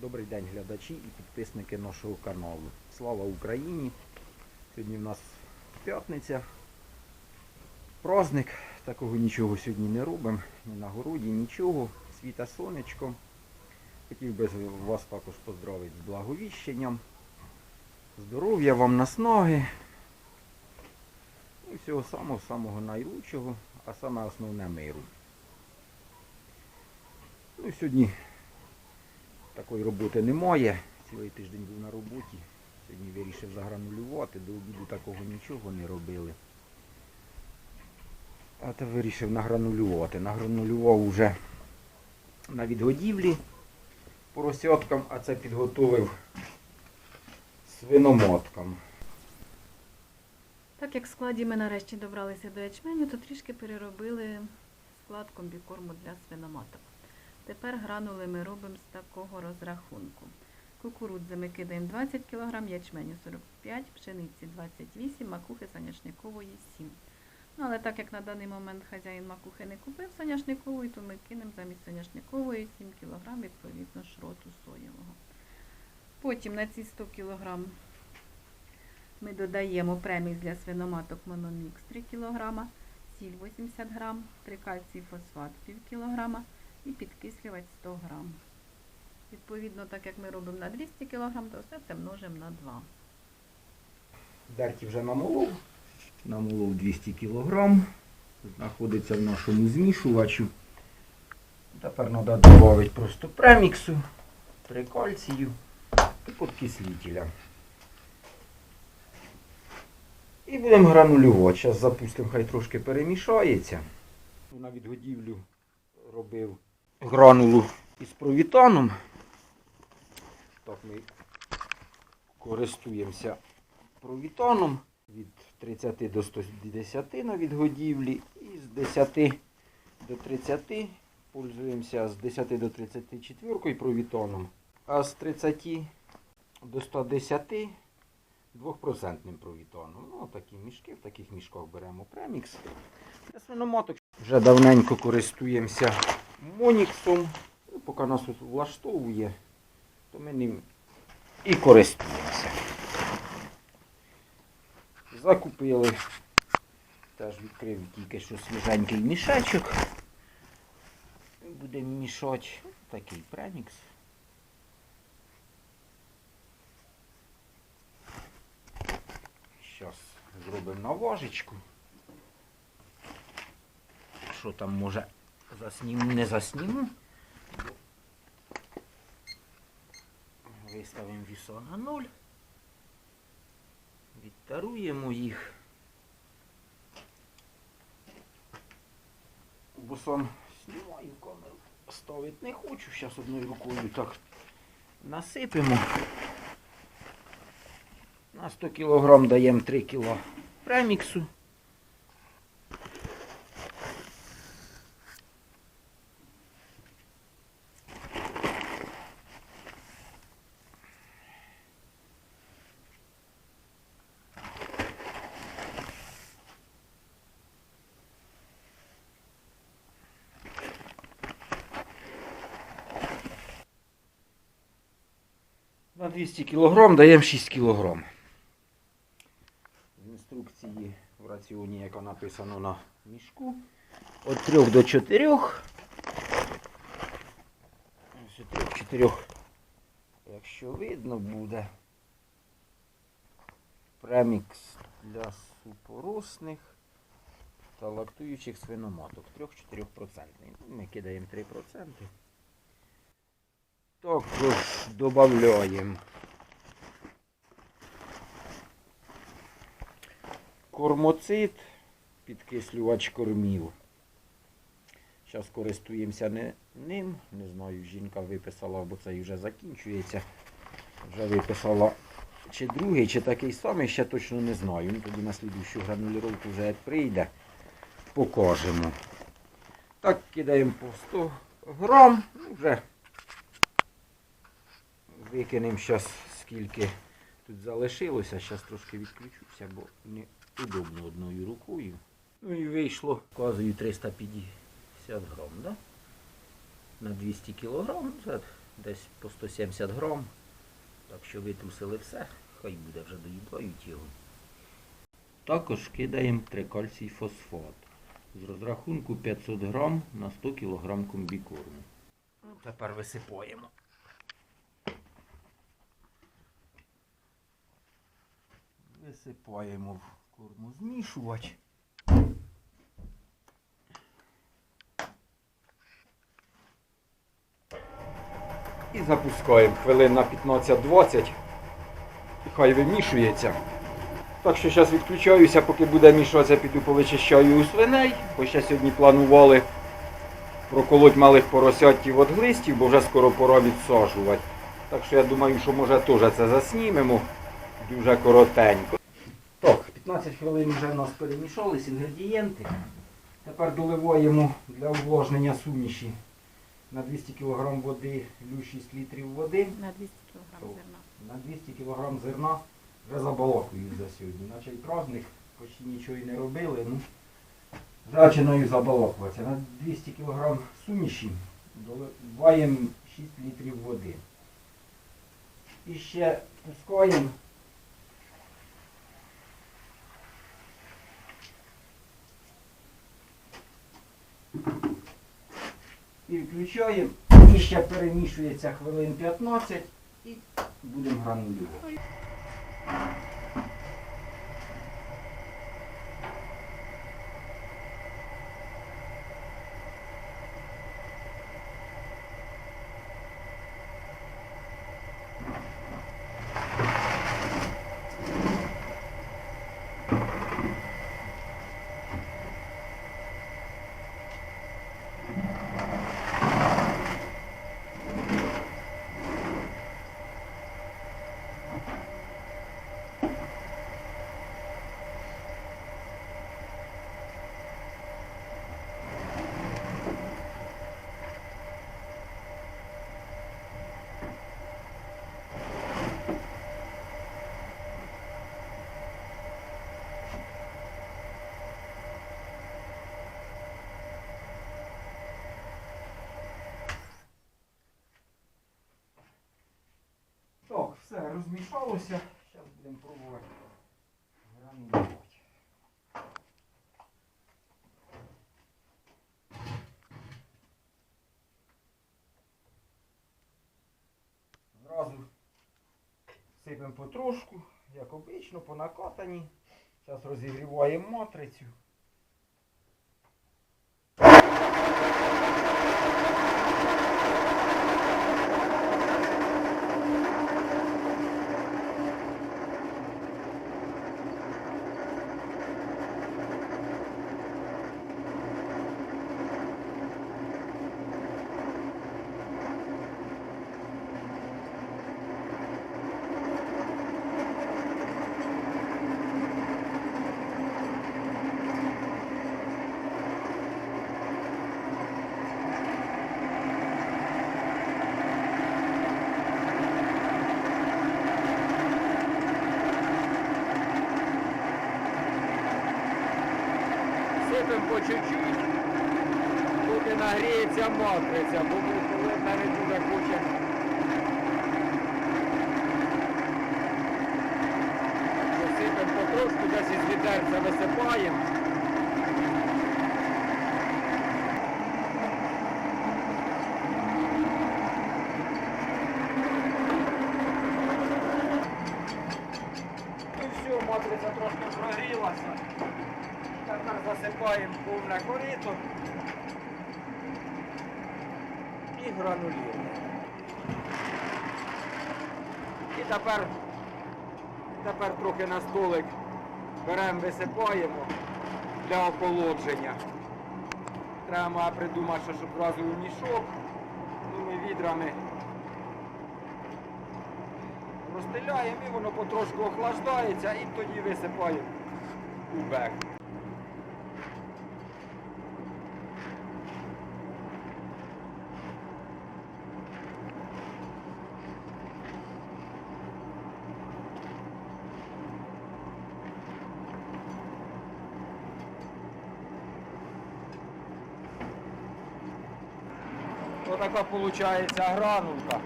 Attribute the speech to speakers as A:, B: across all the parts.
A: Добрий день глядачі і підписники нашого каналу. Слава Україні! Сьогодні в нас п'ятниця. Праздник. Такого нічого сьогодні не робимо. Ні на городі, нічого. Світа сонечко. Хотів би вас також поздравити з благовіщенням. Здоров'я вам наснаги. І всього самого самого найлучшого, а саме основне миру. Ну, сьогодні такої роботи немає. Цілий тиждень був на роботі. Сьогодні вирішив загранулювати, до обіду такого нічого не робили. А то вирішив награнулювати. Награнулював уже на відгодівлі поросяткам, а це підготовив свиномоткам.
B: Так як в складі ми нарешті добралися до ячменю, то трішки переробили склад комбікорму для свиноматок. Тепер гранули ми робимо з такого розрахунку. Кукурудзи ми кидаємо 20 кг, ячменю 45, пшениці 28, макухи соняшникової 7. Ну, але так як на даний момент хазяїн макухи не купив соняшникової, то ми кинемо замість соняшникової 7 кг відповідно шроту соєвого. Потім на ці 100 кг ми додаємо премікс для свиноматок мономікс 3 кг, сіль 80 г, трикальцій фосфат пів кг і підкислювач 100 г. Відповідно, так як ми робимо на 200 кг, то все це множимо на 2.
A: Дерті вже намолов. Намолов 200 кг. Знаходиться в нашому змішувачу. Тепер треба додати просто преміксу, трикальцію і подкислителя. І будемо гранулювати. Зараз запустимо, хай трошки перемішається. На відгодівлю робив гранулу із провітаном. Так ми користуємося провітаном від 30 до 110 на відгодівлі і з 10 до 30 пользуємося з 10 до 34 провітаном, а з 30 до 110 2% провітаном. Ну, такі мішки, в таких мішках беремо премікс. Для свиноматок вже давненько користуємося Моніксом. Ну, Поки нас тут влаштовує, то ми ним і користуємося. Закупили. Теж відкрив тільки що свіженький мішечок. Будемо мішати такий премікс. Зараз зробимо на ложечку. Що там може засніму, не засніму. Виставимо вісо на нуль. Відтаруємо їх. Бо знімаю камеру. Ставити не хочу. Зараз одною рукою так насипемо. На 100 кг даємо 3 кг преміксу. На 200 кг даємо 6 кг. В інструкції в раціоні, яка написано на мішку, від 3 до 4. Ось 3-4, якщо видно буде. Премікс для супоросних та лактуючих свиноматок. 3-4%. Ми кидаємо 3%. Також додаємо кормоцит, підкислювач кормів. Зараз користуємося не ним. Не знаю, жінка виписала, бо цей вже закінчується. Вже виписала чи другий, чи такий самий, ще точно не знаю. Ну, тоді на слідущу гранулювання вже прийде, покажемо. Так, кидаємо по 100 грам. Ну, Вже Викинемо зараз скільки тут залишилося. Зараз трошки відключуся, бо не удобно одною рукою. Ну і вийшло, вказую 350 грам, да? На 200 кілограм. Десь по 170 грам. Так що витрусили все, хай буде вже доїдають його. Також кидаємо трикальцій фосфат з розрахунку 500 грам на 100 кг комбікорму. Тепер висипаємо. Висипаємо в корму змішувач. І запускаємо хвилин на 15-20. І хай вимішується. Так що зараз відключаюся, поки буде мішатися, піду повичищаю у свиней. Бо ще сьогодні планували проколоть малих поросятів від глистів, бо вже скоро пора відсаджувати. Так що я думаю, що може теж це заснімемо дуже коротенько. Так, 15 хвилин вже в нас перемішались інгредієнти. Тепер доливаємо для увлажнення суміші на 200 кг води лю 6 літрів води.
B: На 200 кг зерна.
A: На 200 кг зерна вже забалакують за сьогодні. Наче й праздник, почти нічого і не робили. Ну, починаю забалакуватися. На 200 кг суміші доливаємо 6 літрів води. І ще пускаємо і включаємо. І ще перемішується хвилин 15 і будемо гранулювати. Так, все розмішалося. Зараз будемо пробувати гранулювати. Зразу сипемо потрошку, як обично, по накатанні. Зараз розігріваємо матрицю. Сипемо по чуть-чуть, поки нагріється матриця, бо коли не дуже хоче. Посипемо потрошку, десь із відерця висипаємо. І все, матриця трошки прогрілася. Тепер засипаємо повне і гранулюємо. І тепер, тепер трохи на столик беремо, висипаємо для охолодження. Треба придумати, що щоб у мішок. Ну, ми відрами розстеляємо і воно потрошку охлаждається і тоді висипаємо у бек. Отака виходить гранулка.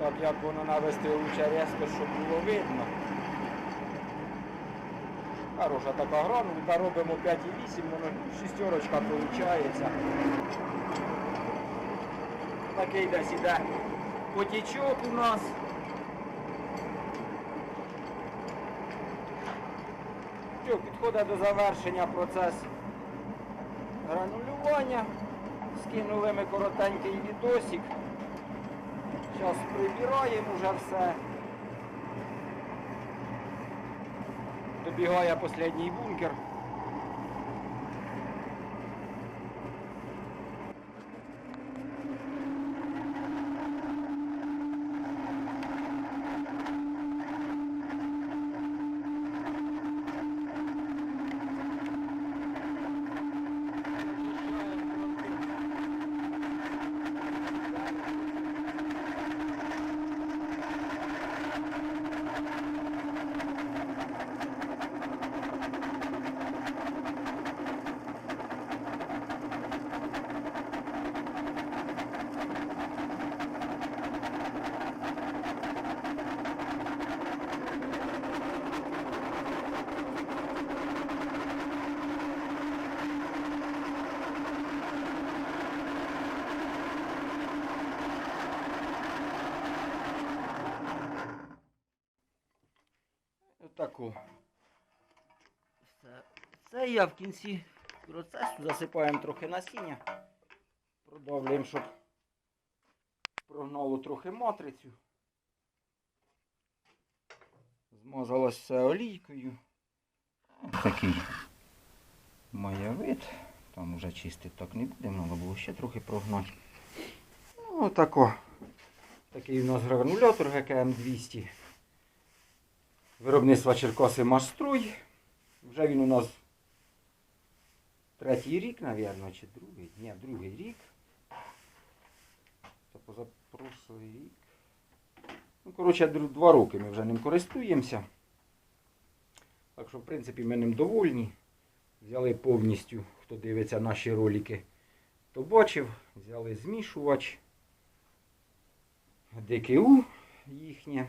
A: Так як воно навести лучше резко, щоб було видно. Хороша така гранулка, робимо 5,8, воно шістерочка виходить. Такий десь іде потічок у нас. Що, підходить до завершення процес гранулювання. Скинули ми коротенький відосик. Зараз прибираємо вже все. Добігає останній бункер. Це я в кінці процесу засипаємо трохи насіння. Продовжуємо, щоб прогнало трохи матрицю. Змазалось все олійкою. Такий має вид. Там уже чистити так не будемо, треба було ще трохи прогнати. Ну, отако. Такий у нас гранулятор ГКМ 200 виробництва Черкаси Маструй. Вже він у нас третій рік, мабуть, чи другий? Ні, другий рік. Це позапрошлий рік. Ну, коротше, два роки ми вже ним користуємося. Так що, в принципі, ми ним довольні. Взяли повністю, хто дивиться наші ролики, то бачив. Взяли змішувач. ДКУ їхнє.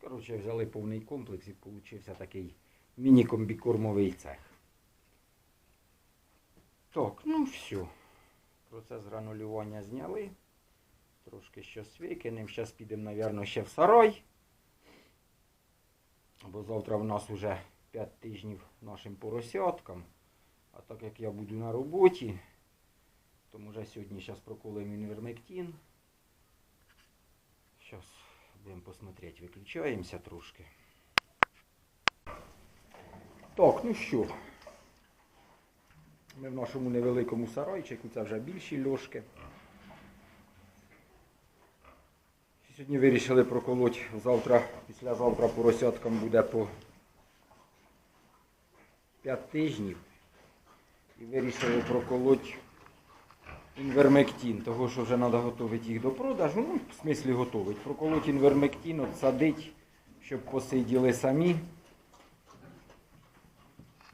A: Коротше, взяли повний комплекс і получився такий міні-комбікормовий цех. Так, ну все. Процес гранулювання зняли. Трошки щось викинемо. Зараз підемо, мабуть, ще в сарай. Бо завтра в нас вже 5 тижнів нашим поросяткам. А так як я буду на роботі, то може сьогодні зараз проколимо інвермектин. Сейчас будем посмотреть. Виключаємося трошки. Так, ну що. Ми в нашому невеликому сарайчику, це вже більші льошки. Сьогодні вирішили проколоть завтра, післязавтра поросяткам буде по 5 тижнів. І вирішили проколоть інвермектин, того що вже треба готувати їх до продажу. Ну, в смислі готувати. Проколоть інвермектин, от щоб посиділи самі.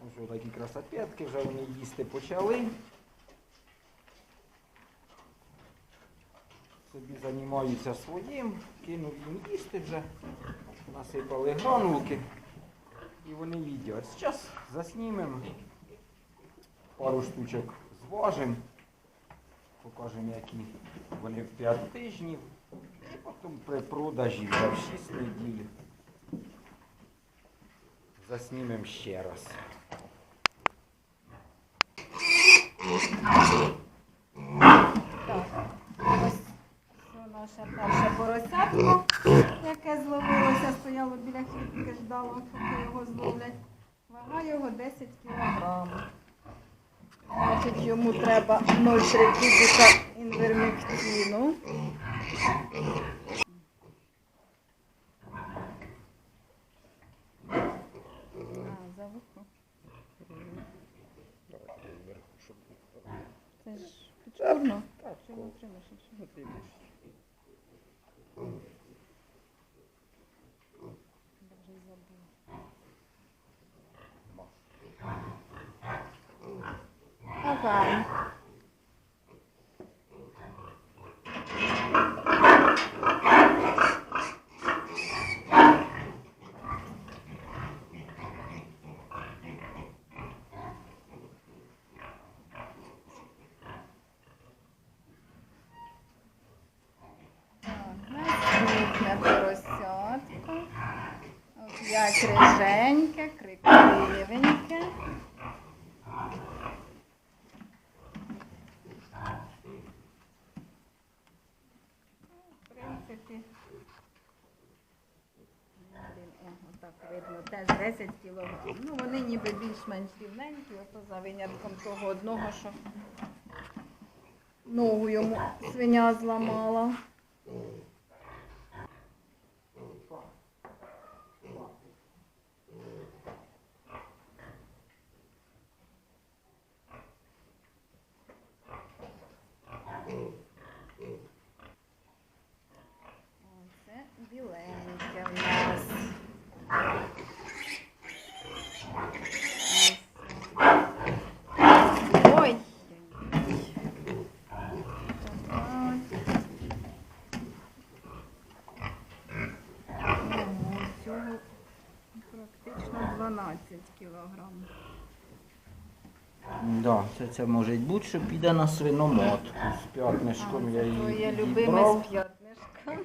A: Ось такі красопетки, вже вони їсти почали. Собі займаються своїм, кинув їм їсти вже, насипали гранулки і вони їдять. Зараз заснімемо, пару штучок зважимо. Покажемо, які вони в 5 тижнів. І потім при продажі в 6 неділь. Заснімемо ще раз.
B: Так, ось це наше перше поросятко, яке зловилося, стояло біля хлібки, ждало, поки його зловлять. Вага його 10 кг. Значить, йому треба 0,3 кубика інвермектину. А, за вухо. Це ж підшкурно.
A: Так,
B: Чи не тримаєш? Даже й Одне поросятко, п'ять риженьке, крикливеньке. В принципі, е, так видно, теж 10 кілограмів. Ну, вони ніби більш-менш рівненькі, ото за винятком того одного, що ногу йому свиня зламала. Кілограм.
A: Да, це, це може бути, що піде на свиномотку. З п'ятнишком я її
B: Твоє любиме з п'ятнишком.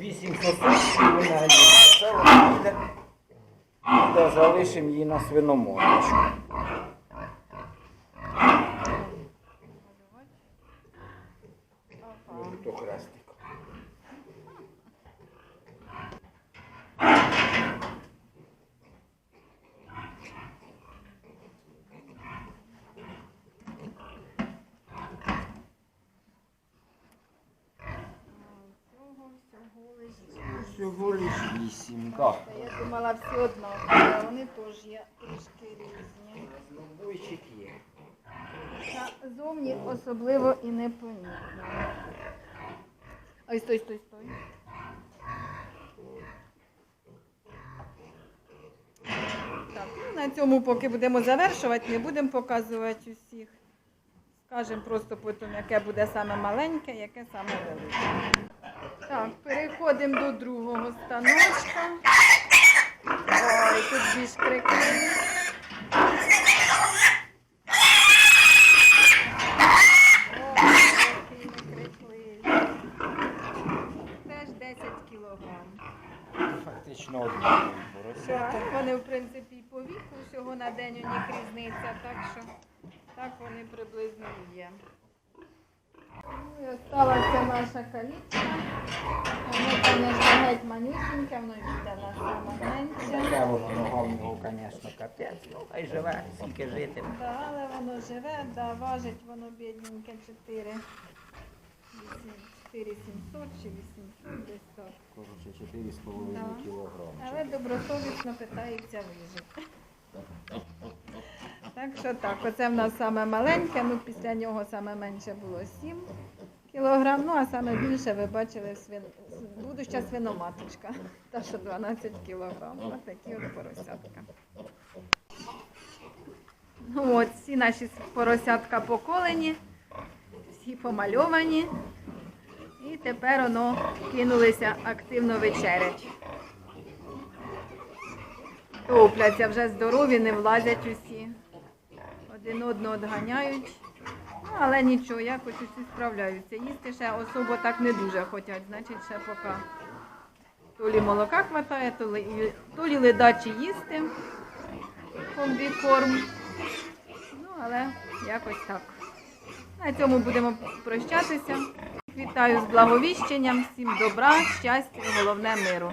A: Вісім сосисків вона є. Це вона піде, піде залишимо її на свиномоточку. Ось то хрестик.
B: Цього всього лежить.
A: Всього лиш вісім, так.
B: Я думала всі однакові, а вони теж є трішки різні.
A: Разнобойчик є.
B: Та зовні особливо і непомітно. Ой, стой, стой, стой. Так, ну, на цьому поки будемо завершувати, не будемо показувати усіх. Скажемо просто потім, яке буде саме маленьке, яке саме велике. Переходимо до другого станочка. Ой, тут більш некрикливий. Теж 10 кілограм.
A: Фактично поросята.
B: Так, вони, в принципі, і по віку всього на день у них різниця, так що так вони приблизно є. Ну і осталася наша калітка. Воно, звісно, геть манюсіньке, воно йде на менше.
A: Таке воно нога в нього, звісно, капець. Ну, хай живе, скільки жити.
B: Да, але воно живе, да, важить воно бідненьке 4. 4700 чи 800 десь.
A: Коротше, 4,5
B: Да.
A: кілограми.
B: Але добросовісно питається вижити. Так що так, оце в нас саме маленьке, ну після нього саме менше було 7 кілограм, ну а саме більше ви бачили свин... будуща свиноматочка, та що 12 кілограм. Ось такі от поросятка. Ну от, всі наші поросятка поколені, всі помальовані. І тепер воно кинулися активно вечерять. Топляться вже здорові, не влазять усі. Один одного одганяють. Ну, але нічого, якось усі справляються. Їсти ще особо так не дуже хочуть, значить ще поки то лі молока хватає, то лі, то лі ледачі їсти комбікорм. Ну, але якось так. На цьому будемо прощатися. Вітаю з благовіщенням, всім добра, щастя і головне миру.